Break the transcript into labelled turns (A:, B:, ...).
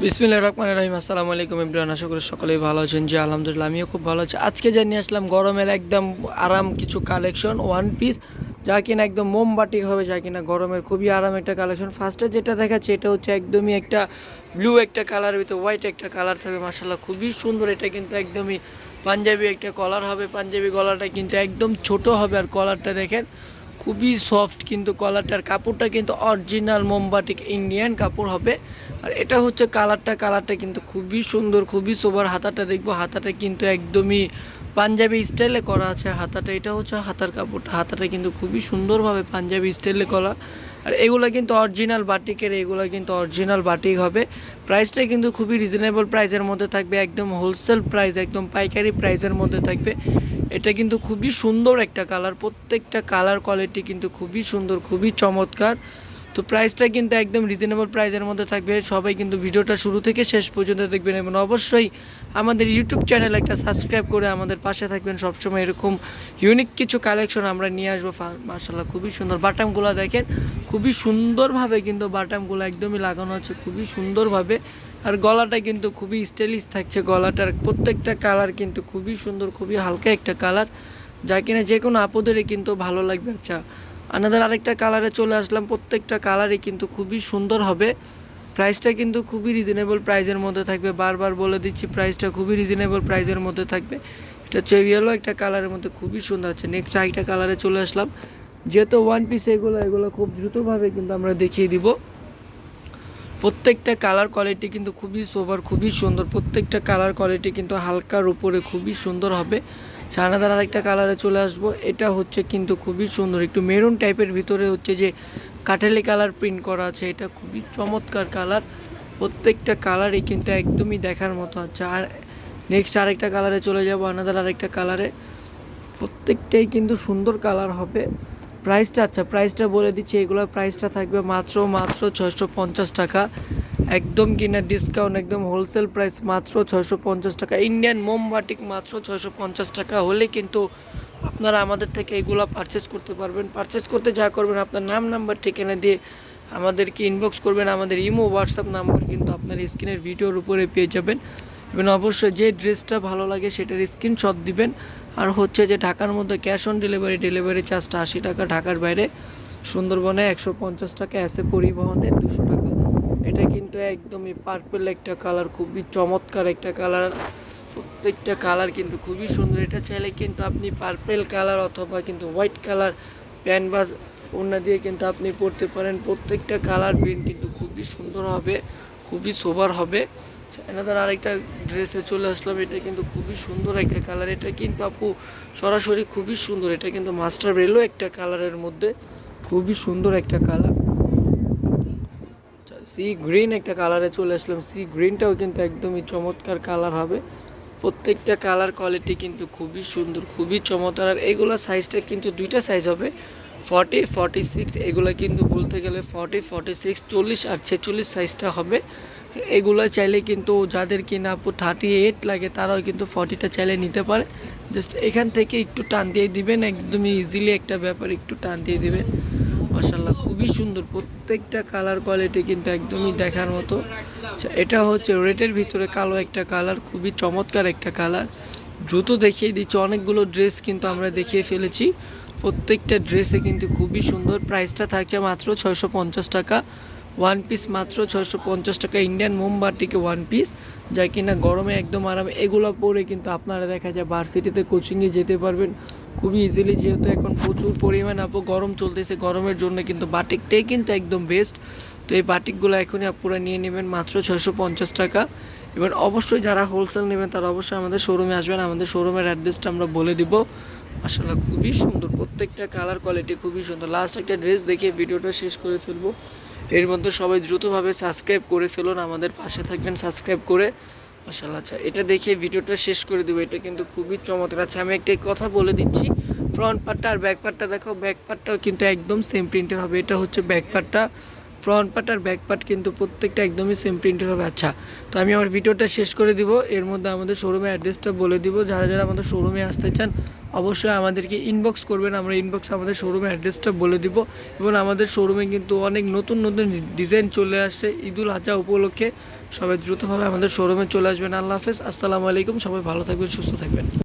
A: বিসমিল্লাহ রহমান রহিম, আসসালামু আলাইকুম ইমরান আশা করি সকলেই ভালো আছেন, জি, আলহামদুলিল্লাহ, আমিও খুব ভালো আছি। আজকে জানিয়ে আসলাম, গরমের একদম আরাম কিছু কালেকশন ওয়ান পিস যা কিনা একদম মোমবাটি হবে, যা কিনা গরমের খুবই আরাম একটা কালেকশন ফার্স্টে যেটা দেখাচ্ছে, এটা হচ্ছে একদমই একটা ব্লু একটা কালার ভিতরে হোয়াইট একটা কালার থাকবে মার্শাল্লাহ খুবই সুন্দর, এটা কিন্তু একদমই পাঞ্জাবি একটা কলার হবে, পাঞ্জাবি গলাটা কিন্তু একদম ছোট হবে, আর কলারটা দেখেন খুবই সফট কিন্তু কলারটার কাপড়টা কিন্তু অরিজিনাল মোমবাটিক ইন্ডিয়ান কাপড় হবে। আর এটা হচ্ছে কালারটা কালারটা কিন্তু খুবই সুন্দর, খুবই সোবার হাতাটা দেখব, হাতাটা কিন্তু একদমই পাঞ্জাবি স্টাইলে করা আছে, হাতাটা এটা হচ্ছে হাতার কাপড়টা। হাতাটা কিন্তু খুবই সুন্দরভাবে পাঞ্জাবি স্টাইলে করা। আর এগুলো কিন্তু অরিজিনাল বাটিকের এগুলো কিন্তু অরিজিনাল বাটিক হবে। প্রাইসটা কিন্তু খুবই রিজনেবল প্রাইসের মধ্যে থাকবে, একদম হোলসেল প্রাইস একদম পাইকারি প্রাইসের মধ্যে থাকবে। এটা কিন্তু খুবই সুন্দর একটা কালার প্রত্যেকটা কালার কোয়ালিটি কিন্তু খুবই সুন্দর, খুবই চমৎকার। তো প্রাইসটা কিন্তু একদম রিজনেবল প্রাইসের মধ্যে থাকবে। সবাই কিন্তু ভিডিওটা শুরু থেকে শেষ পর্যন্ত দেখবেন এবং অবশ্যই আমাদের ইউটিউব চ্যানেল একটা সাবস্ক্রাইব করে আমাদের পাশে থাকবেন। সবসময় এরকম ইউনিক কিছু কালেকশন আমরা নিয়ে আসব। মার্শাল্লাহ খুবই সুন্দর। বাটামগুলো দেখেন, খুবই সুন্দরভাবে কিন্তু বাটামগুলো একদমই লাগানো আছে, খুবই সুন্দরভাবে। আর গলাটা কিন্তু খুবই স্টাইলিশ থাকছে গলাটার। প্রত্যেকটা কালার কিন্তু খুবই সুন্দর, খুবই হালকা একটা কালার যা কিনা যে কোনো আপদেরই কিন্তু ভালো লাগবে। আচ্ছা আনাদার আরেকটা কালারে চলে আসলাম। প্রত্যেকটা কালারই কিন্তু খুবই সুন্দর হবে। প্রাইসটা কিন্তু খুবই রিজনেবল প্রাইসের মধ্যে থাকবে। বারবার বলে দিচ্ছি প্রাইসটা খুবই রিজনেবল প্রাইসের মধ্যে থাকবে। এটা চেভিয়ালো একটা কালারের মধ্যে খুবই সুন্দর আছে। নেক্সট আরেকটা কালারে চলে আসলাম। যেহেতু ওয়ান পিস এগুলো এগুলো খুব দ্রুতভাবে কিন্তু আমরা দেখিয়ে দিব। প্রত্যেকটা কালার কোয়ালিটি কিন্তু খুবই সোভার খুবই সুন্দর। প্রত্যেকটা কালার কোয়ালিটি কিন্তু হালকার উপরে খুবই সুন্দর হবে। ছানাদার আরেকটা কালারে চলে আসব। এটা হচ্ছে কিন্তু খুবই সুন্দর। একটু মেরুন টাইপের ভিতরে হচ্ছে যে কাঠালি কালার প্রিন্ট করা আছে। এটা খুবই চমৎকার কালার। প্রত্যেকটা কালারই কিন্তু একদমই দেখার মতো আছে। আর নেক্সট আরেকটা কালারে চলে যাব আনাদার আরেকটা কালারে। প্রত্যেকটাই কিন্তু সুন্দর কালার হবে। প্রাইসটা আচ্ছা প্রাইসটা বলে দিচ্ছি। এগুলোর প্রাইসটা থাকবে মাত্র মাত্র ছয়শো পঞ্চাশ টাকা। একদম কিনা ডিসকাউন্ট একদম হোলসেল প্রাইস মাত্র ছয়শো পঞ্চাশ টাকা। ইন্ডিয়ান মোমবাটিক মাত্র ছয়শো পঞ্চাশ টাকা হলে কিন্তু আপনারা আমাদের থেকে এগুলো পারচেস করতে পারবেন। পারচেস করতে যা করবেন, আপনার নাম নাম্বার ঠিকানা দিয়ে আমাদেরকে ইনবক্স করবেন। আমাদের ইমো হোয়াটসঅ্যাপ নাম্বার কিন্তু আপনার স্ক্রিনের ভিডিওর উপরে পেয়ে যাবেন। এবং অবশ্যই যে ড্রেসটা ভালো লাগে সেটার স্ক্রিনশট দিবেন। আর হচ্ছে যে ঢাকার মধ্যে ক্যাশ অন ডেলিভারি ডেলিভারি চার্জটা আশি টাকা। ঢাকার বাইরে সুন্দরবনে একশো পঞ্চাশ টাকা অ্যাসে পরিবহনে দুশো টাকা। এটা কিন্তু একদমই পার্পেল একটা কালার খুবই চমৎকার একটা কালার প্রত্যেকটা কালার কিন্তু খুবই সুন্দর। এটা চাইলে কিন্তু আপনি পার্পেল কালার অথবা কিন্তু হোয়াইট কালার প্যান্ট বা ওড়না দিয়ে কিন্তু আপনি পরতে পারেন। প্রত্যেকটা কালার প্রিন্ট কিন্তু খুবই সুন্দর হবে, খুবই সোবার হবে। এনাদের আরেকটা ড্রেসে চলে আসলাম। এটা কিন্তু খুবই সুন্দর একটা কালার এটা কিন্তু আপু সরাসরি খুবই সুন্দর। এটা কিন্তু মাস্টার বেলো একটা কালারের মধ্যে। খুবই সুন্দর একটা কালার সি গ্রিন একটা কালারে চলে আসলাম। সি গ্রিনটাও কিন্তু একদমই চমৎকার কালার হবে। প্রত্যেকটা কালার কোয়ালিটি কিন্তু খুবই সুন্দর, খুবই চমৎকার। আর এগুলো সাইজটা কিন্তু দুইটা সাইজ হবে। ফর্টি ফর্টি সিক্স এগুলো কিন্তু বলতে গেলে ফর্টি ফর্টি সিক্স চল্লিশ আর ছেচল্লিশ সাইজটা হবে। এগুলো চাইলে কিন্তু যাদের কিনা থার্টি এইট লাগে, তারাও কিন্তু ফর্টিটা চাইলে নিতে পারে। জাস্ট এখান থেকে একটু টান দিয়ে দিবেন, একদমই ইজিলি একটা ব্যাপার, একটু টান দিয়ে দিবেন। মাসাল্লাহ খুবই সুন্দর। প্রত্যেকটা কালার কোয়ালিটি কিন্তু একদমই দেখার মতো। আচ্ছা এটা হচ্ছে রেডের ভিতরে কালো একটা কালার খুবই চমৎকার একটা কালার দ্রুত দেখিয়ে দিচ্ছি, অনেকগুলো ড্রেস কিন্তু আমরা দেখিয়ে ফেলেছি। প্রত্যেকটা ড্রেসে কিন্তু খুবই সুন্দর। প্রাইসটা থাকছে মাত্র ছয়শো পঞ্চাশ টাকা। ওয়ান পিস মাত্র ছয়শো পঞ্চাশ টাকা। ইন্ডিয়ান মোমবাটিকে ওয়ান পিস যা কিনা গরমে একদম আরাম। এগুলো পরে কিন্তু আপনারা দেখা যায় ভার্সিটিতে কোচিংয়ে যেতে পারবেন। খুবই ইজিলি যেহেতু এখন প্রচুর পরিমাণ আপু গরম চলতেছে, গরমের জন্য কিন্তু বাটিকটাই কিন্তু একদম বেস্ট তো এই বাটিকগুলো এখনই আপুরা নিয়ে নেবেন মাত্র ছয়শো পঞ্চাশ টাকা। এবার অবশ্যই যারা হোলসেল নেবেন, তারা অবশ্যই আমাদের শোরুমে আসবেন। আমাদের শোরুমের অ্যাড্রেসটা আমরা বলে দিব। আসলে খুবই সুন্দর। প্রত্যেকটা কালার কোয়ালিটি খুবই সুন্দর। লাস্ট একটা ড্রেস দেখে ভিডিওটা শেষ করে ফেলব। এর মধ্যে সবাই দ্রুতভাবে সাবস্ক্রাইব করে ফেলুন। আমাদের পাশে থাকবেন সাবস্ক্রাইব করে। মাসাল্লাহ আচ্ছা এটা দেখে ভিডিওটা শেষ করে দেবো, এটা কিন্তু খুবই চমৎকার। আছে আমি একটা কথা বলে দিচ্ছি ফ্রন্ট পার্টটা আর ব্যাক পার্টটা দেখো ব্যাক পার্টটাও কিন্তু একদম সেম প্রিন্টের হবে, এটা হচ্ছে ব্যাক পার্টটা ফ্রন্ট পার্ট আর ব্যাক পার্ট কিন্তু প্রত্যেকটা একদমই সেম প্রিন্টের হবে আচ্ছা। তো আমি আমার ভিডিওটা শেষ করে দিব, এর মধ্যে আমাদের শোরুমের অ্যাড্রেসটা বলে দিব, যারা যারা আমাদের শোরুমে আসতে চান অবশ্যই আমাদেরকে ইনবক্স করবেন, আমরা ইনবক্স আমাদের শোরুমের অ্যাড্রেসটা বলে দিব। এবং আমাদের শোরুমে কিন্তু অনেক নতুন নতুন ডিজাইন চলে আসছে ঈদুল আজহা উপলক্ষে। সবাই দ্রুতভাবে আমাদের শোরুমে চলে আসবেন। আল্লাহ হাফেজ। আসসালামু আলাইকুম। সবাই ভালো থাকবেন, সুস্থ থাকবেন।